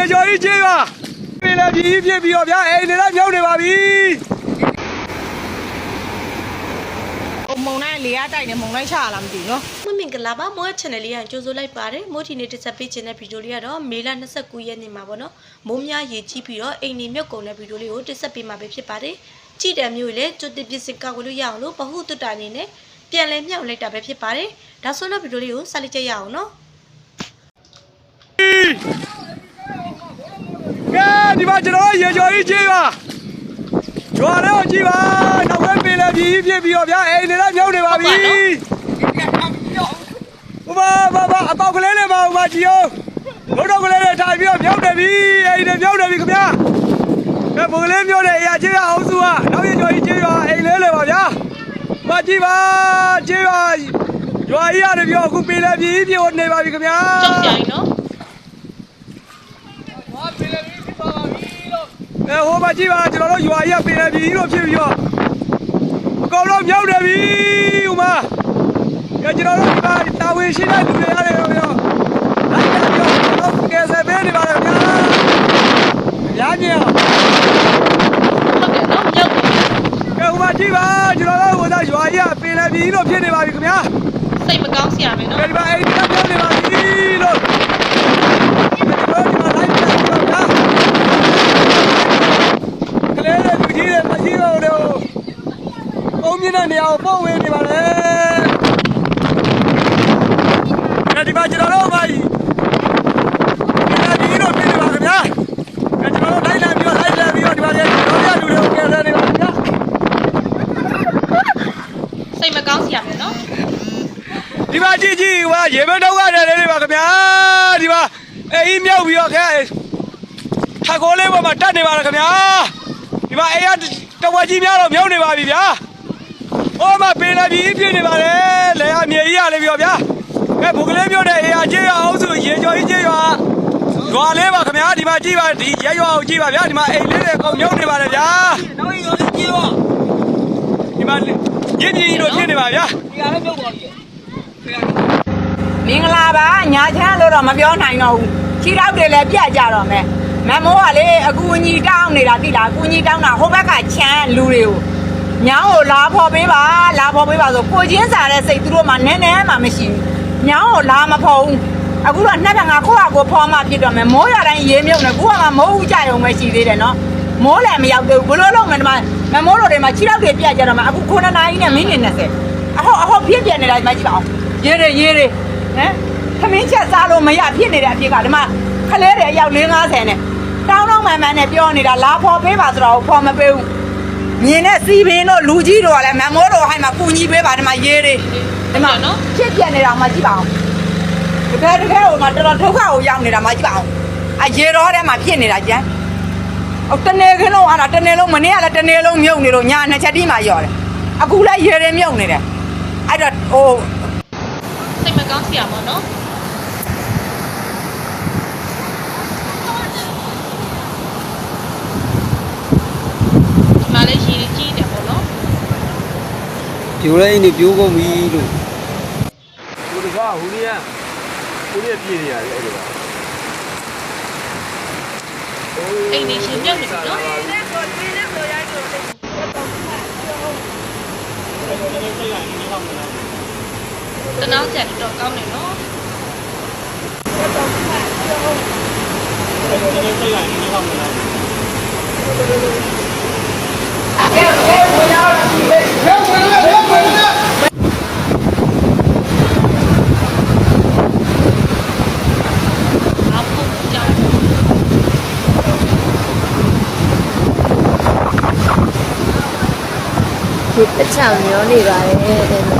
ရေကျော်ကြီးကျေးပါပင်လည်းပြည်ဖြစ်ပြီးတော့ဗျာအိမ်တွေလည်းမြောက်နေပါပြီဟိုမုံလိုက်လေရတိုက်နေမုံလိုက်ချရလားမသိဘူးနော်မမင်္ဂလာပါမိုး channel လေးကကြိုဆိုလိုက်ပါတယ်မိုးဒီနေ့တက်ဆက်ပေးခြင်းတဲ့ဗီဒီယိုလေးကတော့မေလ29ရက်နေ့မှာပေါ့နော်မိုးများရေကြီးပြီးတော့အိမ်နေမြုပ်ကုန်တဲ့ဗီဒီယိုလေးကိုတက်ဆက်ပေးမှာပဲဖြစ်ပါတယ်ကြည့်တယ်မျိုးလေကျွတ်တစ်ပစ္စည်းကောက်လို့ရအောင်လို့ဘဟုတုတ္တအနေနဲ့ပြန်လဲမြောက်လိုက်တာပဲဖြစ်ပါတယ်ဒါဆိုတော့ဗီဒီယိုလေးကိုဆက်လက်ကြည့်ရအောင်နော် ကဲဒီမှာကျွန်တော်ရေကျော်ကြီးကျေးပါကျွာတော့ကြည့်ပါနောက်ဘက်ပင်လည်းပြည်ဖြစ်ပြီးတော့ဗျာအိမ်တွေလည်းမြောက်နေပါပြီဟိုပါပါပါအပေါက်ကလေးနဲ့ပါဟိုပါကြည့်အောင်ဘုတော့ကလေးနဲ့ထိုင်ပြီးတော့မြောက်နေပြီအိမ်တွေမြောက်နေပြီခင်ဗျာကဲဘုကလေးမြောက်တဲ့အရာကျေးရအောင်စုကနောက်ရေကျော်ကြီးကျေးပါအိမ်လေးလေပါဗျာမကြည့်ပါကျေးပါကျွာကြီးရတယ်ပြောအခုပင်လည်းပြည်ဖြစ်နေပါပြီခင်ဗျာကြောက်ကြရင်နော် အဲဟိုမှာကြည့်ပါကျွန်တော်တို့ရွာကြီးကပင်လည်းပြည်လို့ဖြစ်ပြီးတော့အကောင်လုံးမြောက်နေပြီဟိုမှာကဲကျွန်တော်တို့ဒီမှာတာဝန်ရှိတဲ့လူတွေရတယ်တော့ပြောလိုက်တာပြောကျွန်တော်ကဲဆယ်ပေးနေပါလေခင်ဗျာရညင်ဟုတ်တယ်နော်မြောက်တယ်ကဲဟိုမှာကြည့်ပါကျွန်တော်တို့ဟိုသားရွာကြီးကပင်လည်းပြည်လို့ဖြစ်နေပါပြီခင်ဗျာစိတ်မကောင်းစရာပဲနော်ကဲဒီမှာအိမ်ကမြောက်နေပါပြီလို့ကျွန်တော်တို့ဒီမှာလိုက်တာပြောဗျာကလေးတွေလူကြီးတွေမရှိတော့ဘူး ။ပုံ မြင့်တဲ့နေရာကိုပို့ဝေးနေပါလေ။အဲဒီမှာကျွန်တော်တို့ပါကြီး။ဒီကဒီလိုပြင်နေပါခင်ဗျာ။အဲကျွန်တော်တို့လိုက်လာပြီးတော့လိုက်လာပြီးတော့ဒီမှာကျွန်တော်ရလူတွေကိုကယ်ဆယ်နေပါခင်ဗျာစိတ်မကောင်းစရာပဲနော်။ဒီမှာကြည့်ကြည့်ဟိုကရေမတော့ကနေနေပါခင်ဗျာ။ဒီမှာအေးမြောက်ပြီးတော့ခဲထက်ကိုလေးပေါ်မှာတက်နေပါလားခင်ဗျာ။ဒီမှာအေးရတဝက်ကြီးများတော့မြောက်နေပါပြီဗျာ။ ဟောမပင်လာပြီးပြည့်နေပါလေလေအမြေကြီးရလေပြောဗျာကဲဘုကလေးပြောတဲ့အေးအကျေးရအောင်စုရေကျော်ကြီးကျေးရွာရွာလေးပါခင်ဗျာဒီမှာကြည့်ပါဒီရဲရွာကိုကြည့်ပါဗျာဒီမှာအိမ်လေးတွေအကုန်မြုပ်နေပါလေဗျာနောက်ရင်ရောကြည့်ပါဒီမှာရင်းကြီးတို့ဖြစ်နေပါဗျာမင်္ဂလာပါညာချမ်းလို့တော့မပြောနိုင်တော့ဘူးခြေထောက်တွေလည်းပြတ်ကြတော့မယ်မမိုးကလေအကူအညီတောင်းနေတာတိလားအကူအညီတောင်းတာဟိုဘက်ကချမ်းလူတွေကို ညောင်းကိုလာဖော်ပေးပါလာဖော်ပေးပါဆိုကိုချင်းစားတဲ့စိတ်သူတို့မှနည်းနည်းမှမရှိဘူးညောင်းကိုလာမဖော်ဘူးအခုတော့နှစ်ကငါကိုယ့်ဟာကိုယ်ဖော်မှဖြစ်တော့မယ်မိုးရတိုင်းရေမြုပ်နေခုကမှမိုးဦးကြရုံပဲရှိသေးတယ်နော်မိုးလည်းမရောက်သေးဘူးဘလို့လုံးမယ်ဒီမှာမမိုးတို့တွေမှာခြေထောက်တွေပြတ်ကြတော့မှအခု9နာရီနဲ့မိနစ်20အဟောအဟောပြည့်ပြည့်နေတာဒီမှာကြည့်ပါအောင်ရေးတယ်ရေးတယ်ဟမ်ခမင်းချက်စားလို့မရဖြစ်နေတဲ့အဖြစ်ကဒီမှာခလဲတွေအယောက်50နဲ့တောင်းတော့မှန်မှန်နဲ့ပြောနေတာလာဖော်ပေးပါဆိုတော့ဖော်မပေးဘူး မြင်တဲ့စီပင်တို့လူကြီးတို့ကလည်းမမိုးတို့ဟိုင်းမှာပူညီပေးပါဒီမှာရေးတွေဒီမှာနော်ဖြစ်ပြနေတာမှကြည့်ပါအောင်တကယ်တကယ်ဟိုမှာတော်တော်ဒုက္ခကိုရောက်နေတာမှကြည့်ပါအောင်အရေတော်ထဲမှာဖြစ်နေတာကြမ်းဟိုတနေခင်းလုံးဟာတနေလုံးမနေ့ကလည်းတနေလုံးမြုပ်နေလို့ညာနှစ်ချက်တိမှရော်တယ်အခုလည်းရေတွေမြုပ်နေတယ်အဲ့တော့ဟိုစိတ်မကောင်းစရာပေါ့နော် ဒီမှာလည်းရေကြီးတယ်ပေါ့နော် ပြိုလိုက်နေပြိုးကုန်ပြီလို့ဟိုတကားဟိုလေးကဟိုလေးပြည့်နေရတယ်အဲ့ဒီကအိမ်နေရှင်ပြုတ်နေပြီနော်တနောင်းကြတယ်တော့ကောင်းတယ်နော်အဖို့ကြောင့် ဒီတချောင်မျောနေပါတယ်တဲ့ကျွန်တော်တို့တော်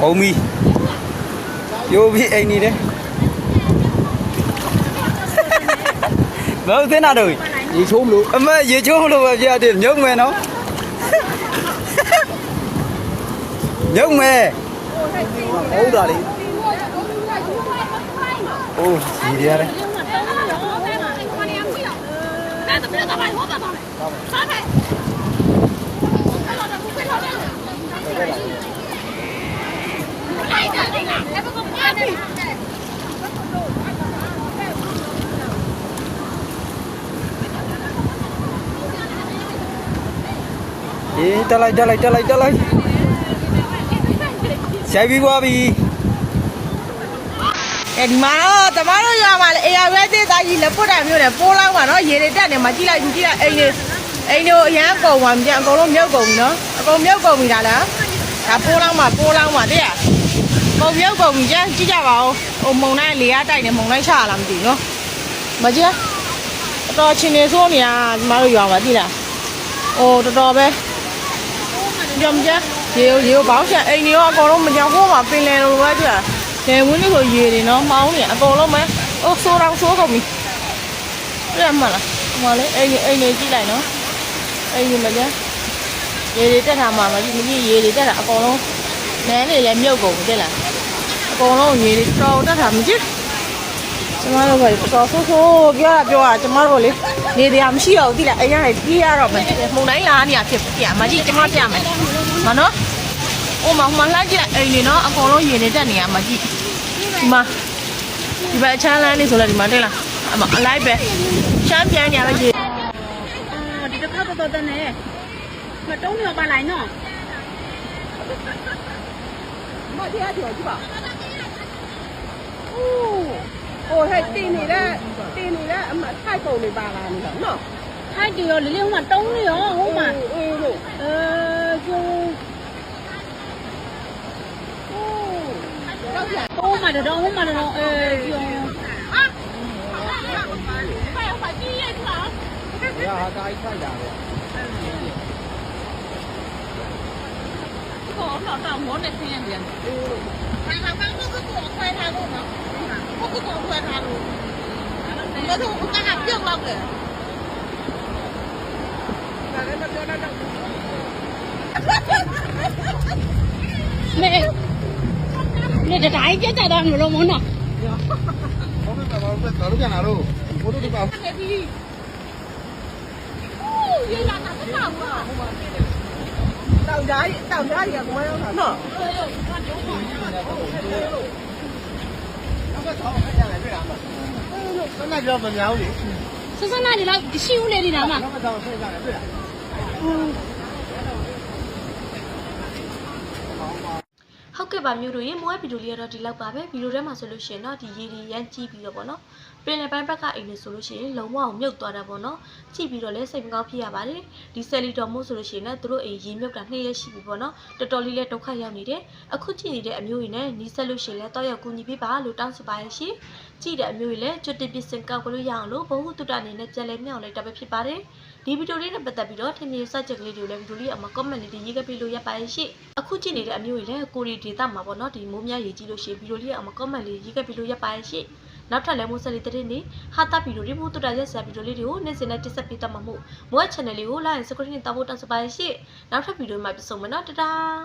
ကုန်ပြီပြိုပြီအိမ်နေတယ်ဘယ်လိုသင်တာတော့ရေချိုးမလို့အမရေချိုးမလို့ပဲပြရတယ်မြုပ်မယ်နော်မြုပ်မယ် ဟု တ်တာလေအိုးဒီရတယ်အေးတက်လိုက်တက်လိုက်တက်လိုက်တက်လိုက်ဆိုင်ပြီးသွားပြီအဲဒီမှာတော့တမတို့ရွာမှာလေအေယာဝဲသေးသားကြီးလက်ပွတ်တာမျိုးနဲ့ပိုးလောင်းမှာနော်ရေတွေတက်နေမှာကြည့်လိုက်ကြည့်လိုက်အိမ်တွေအိမ်တို့အရန်ကုန်ပါမြန်အကုန်လုံးမြုပ်ကုန်ပြီနော်အကုန်မြုပ်ကုန်ပြီလားလားဒါပိုးလောင်းမှာပိုးလောင်းမှာတဲ့ကုန်မြုပ်ကုန်ပြီကြည့်ကြည့်ကြပါဦးဟိုမုံတိုင်းလေရတိုက်နေမုံတိုင်းချရလားမသိဘူးနော်မကြည့်အတော်ချင်းနေဆိုးနေရဒီမှာတို့ရွာမှာသိလားအိုးတော်တော်ပဲ ကြုံကြရေရေဘောင်းချအိမ်တွေရောအကုန်လုံးမကြောက်ဟိုးမှာပင်လယ်လိုပဲကြည့်တယ်ဝင်းလေးကိုရေတွေနော်မောင်းနေအကုန်လုံးပဲအိုးဆိုးတော့ဆိုးကုန်ပြီပြတ်မလားဟိုမလေးအိမ်အိမ်နေကြည့်လိုက်နော်အိမ်ကြီးမကြရေတွေတက်တာမှမကြည့်မကြည့်ရေတွေတက်တာအကုန်လုံးနန်းတွေလည်းမြုပ်ကုန်ပြီတဲ့လားအကုန်လုံးရေတွေတော်တက်တာမကြည့် ကျမတို့ကလေပစောဆိုးဆိုးပြောတာပြောတာကျမတို့ကလေနေတရားမရှိတော့ဘူးတိလားအရင်ကပြေးရတော့မယ်မှုန်တိုင်းလာနေရဖြစ်ပြမကြီးကျမပြမယ်မနော်အိုမမလှကြည့်အိမ်နေနော်အကုန်လုံးရင်နေတက်နေရမကြီးဒီမှာဒီဘက်အချမ်းလန်းနေဆိုလဲဒီမှာတက်လားအမအလိုက်ပဲချမ်းပြန်နေရပဲရေဒီတစ်ခါတော့တက်နေမတုံးမြော်ပါလိုက်နော်မတရားကြော်ကြည့်ပါ အဲ့တင်နေတဲ့တင်နေတဲ့အမထိုက်ပုံတွေပါလာနေတော့နော်ထိုက်ကြရောလေးလေးဟိုမှာတုံးနေရောဟိုမှာအေးလို့အဲကျော်ဟိုတော့ပြဟိုမှာတော့ဟိုမှာတော့အေးကျော်အာ快快毕业去了！不要，大家一块讲的。我老大，我那天也变。快他刚就是我快他我嘛。không có cổ quyền hẳn mà thu cũng có hạt riêng lòng kìa mẹ. Mẹ đã trái chết tại đang của lô muốn à tàu giấy tàu giấy giờ của em hả ဆက်လက်ကြောက်မများဘူးလေဆက်ဆက်လာနေတော့ရှိဦးလေဒီနာမှာတော့ဆက်ကြတယ်တွေ့လား ဟုတ်ကဲ့ပါမျိုးတို့ရေမိုးရဲ့ဗီဒီယိုလေးကတော့ဒီလောက်ပါပဲဗီဒီယိုထဲမှာဆိုလို့ရှိရင်တော့ဒီရေဒီရမ်းကြည့်ပြီးတော့ဗောနော်ပင်လယ်ပိုင်းဘက်ကအိမ်နေဆိုလို့ရှိရင်လုံးဝအောင်မြုပ်သွားတာဗောနော်ကြည့်ပြီးတော့လည်းစိတ်မကောင်းဖြစ်ရပါတယ်ဒီဆယ်လီတော်မို့ဆိုလို့ရှိရင်လည်းသူတို့အိမ်ရေမြုပ်တာနှစ်ရက်ရှိပြီဗောနော်တော်တော်လေးလည်းဒုက္ခရောက်နေတယ်အခုကြည့်နေတဲ့အမျိုးတွေနဲ့နီးစပ်လို့ရှိရင်လည်းတော့ရောက်ကူညီပေးပါလို့တောင်းဆိုပါရရှင်ကြည့်တဲ့အမျိုးတွေလည်းကျွတ်တစ်ပစ်စင်ကောက်ကြလို့ရအောင်လို့ဘ ഹു တုတ္တအနေနဲ့ကြက်လဲမြောက်လိုက်တာပဲဖြစ်ပါတယ်ဒီဗီဒီယိုလေးနဲ့ပတ်သက်ပြီးတော့ထင်မြင်စကြက်ကလေးတွေကိုလည်းဗီဒီယိုလေးအမှာ comment လေးတွေရေးခဲ့ပေးလို့ရပါရဲ့ရှင့် အခုကြည့်နေတဲ့အမျိုးတွေလည်းကိုရီဒေတာမှာပေါ့နော်ဒီမိုးများရေးကြည့်လို့ရှိရင်ဗီဒီယိုလေးအမှာ comment လေးရေးခဲ့ပေးလို့ရပါရဲ့ရှင့်နောက်ထပ်လည်းမိုးဆက်လေးတဲ့နေ့ဟာတာဗီဒီယိုတွေမို့တူတာရက်ဆရာဗီဒီယိုလေးတွေကိုနေ့စဉ်နဲ့တင်ဆက်ပေးသွားမှာမို့မိုး channel လေးကို like and subscribe တောင်းဖို့တောင်းဆိုပါရဲ့ရှင့်နောက်ထပ်ဗီဒီယိုမှာပြန်ဆုံမယ်နော်တတား